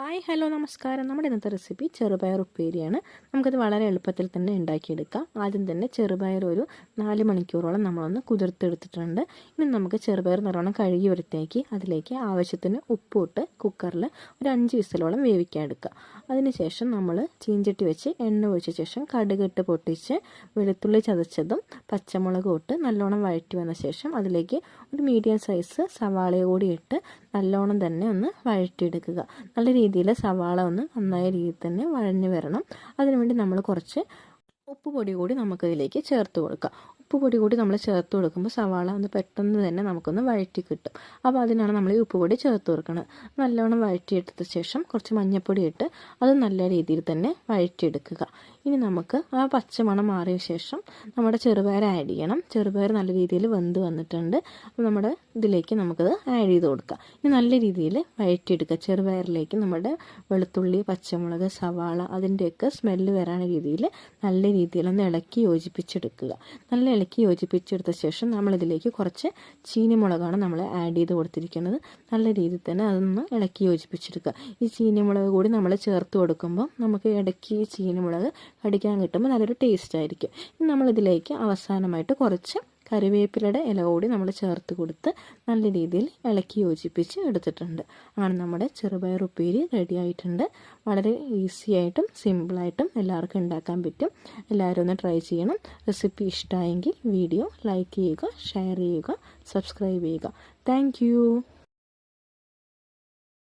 Hi hello നമസ്കാരം. നമ്മുടെ ഇന്നത്തെ റെസിപ്പി ചെറുപയർ ഉപ്പേരിയാണ്. നമുക്കത് വളരെ എളുപ്പത്തിൽ തന്നെ ഉണ്ടാക്കിയെടുക്കാം. ആദ്യം തന്നെ ചെറുപയർ ഒരു നാല് മണിക്കൂറോളം നമ്മളൊന്ന് കുതിർത്തെടുത്തിട്ടുണ്ട്. ഇനി നമുക്ക് ചെറുപയർ നല്ലോണം കഴുകി വൃത്തിയാക്കി അതിലേക്ക് ആവശ്യത്തിന് ഉപ്പിട്ട് കുക്കറിൽ ഒരു അഞ്ച് വിസലോളം വേവിക്കാൻ എടുക്കുക അതിനുശേഷം നമ്മൾ ചീഞ്ചട്ടി വെച്ച് എണ്ണ ഒഴിച്ച ശേഷം കടുകിട്ട് പൊട്ടിച്ച് വെളുത്തുള്ളി ചതച്ചതും പച്ചമുളകും ഇട്ട് നല്ലോണം വഴറ്റി വന്ന ശേഷം അതിലേക്ക് ഒരു മീഡിയം സൈസ് സവാളയോടി ഇട്ട് നല്ലോണം തന്നെ ഒന്ന് വഴറ്റിയെടുക്കുക. നല്ല രീതിയിൽ സവാള ഒന്ന് നന്നായ രീതിയിൽ തന്നെ വഴഞ്ഞു വരണം. അതിനുവേണ്ടി നമ്മൾ കുറച്ച് ഉപ്പ് പൊടി കൂടി നമുക്കതിലേക്ക് ചേർത്ത് കൊടുക്കാം ഉപ്പ് പൊടി കൂടി നമ്മൾ ചേർത്ത് കൊടുക്കുമ്പോൾ സവാള ഒന്ന് പെട്ടെന്ന് തന്നെ നമുക്കൊന്ന് വഴറ്റി കിട്ടും. അപ്പോൾ അതിനാണ് നമ്മൾ ഈ ഉപ്പ് പൊടി ചേർത്ത് കൊടുക്കുന്നത് നല്ലവണ്ണം വഴറ്റിയെടുത്ത ശേഷം കുറച്ച് മഞ്ഞൾപ്പൊടി ഇട്ട് അത് നല്ല രീതിയിൽ തന്നെ വഴറ്റിയെടുക്കുക. ഇനി നമുക്ക് ആ പച്ചമണം മാറിയ ശേഷം നമ്മുടെ ചെറുപയർ ആഡ് ചെയ്യണം. ചെറുപയർ നല്ല രീതിയിൽ വെന്ത് വന്നിട്ടുണ്ട്. അപ്പോൾ നമ്മുടെ ഇതിലേക്ക് നമുക്കത് ആഡ് ചെയ്ത് കൊടുക്കാം. ഇനി നല്ല രീതിയിൽ വഴറ്റിയെടുക്കുക. ചെറുപയറിലേക്ക് നമ്മുടെ വെളുത്തുള്ളി പച്ചമുളക് സവാള അതിന്റെയൊക്കെ സ്മെല്ല് വരാൻ രീതിയിൽ നല്ല രീതിയിൽ ഒന്ന് ഇളക്കി യോജിപ്പിച്ചെടുക്കുക. നല്ല ഇളക്കി യോജിപ്പിച്ചെടുത്ത ശേഷം നമ്മളിതിലേക്ക് കുറച്ച് ചീനിമുളകാണ് നമ്മൾ ആഡ് ചെയ്ത് കൊടുത്തിരിക്കുന്നത്. നല്ല രീതിയിൽ തന്നെ അതൊന്ന് ഇളക്കി യോജിപ്പിച്ചെടുക്കുക. ഈ ചീനിമുളക് കൂടി നമ്മൾ ചേർത്ത് കൊടുക്കുമ്പോൾ നമുക്ക് ഇടയ്ക്ക് ഈ ചീനിമുളക് കടിക്കാൻ കിട്ടുമ്പോൾ നല്ലൊരു ടേസ്റ്റ് ആയിരിക്കും. നമ്മളിതിലേക്ക് അവസാനമായിട്ട് കുറച്ച് കറിവേപ്പിലയുടെ ഇല കൂടി നമ്മൾ ചേർത്ത് കൊടുത്ത് നല്ല രീതിയിൽ ഇളക്കി യോജിപ്പിച്ച് എടുത്തിട്ടുണ്ട്. ആണ് നമ്മുടെ ചെറുപയർ ഉപ്പേരി റെഡി ആയിട്ടുണ്ട്. വളരെ ഈസി ആയിട്ടും സിമ്പിളായിട്ടും എല്ലാവർക്കും ഉണ്ടാക്കാൻ പറ്റും. എല്ലാവരും ഒന്ന് ട്രൈ ചെയ്യണം. റെസിപ്പി ഇഷ്ടമായെങ്കിൽ വീഡിയോ ലൈക്ക് ചെയ്യുക ഷെയർ ചെയ്യുക സബ്സ്ക്രൈബ് ചെയ്യുക. താങ്ക്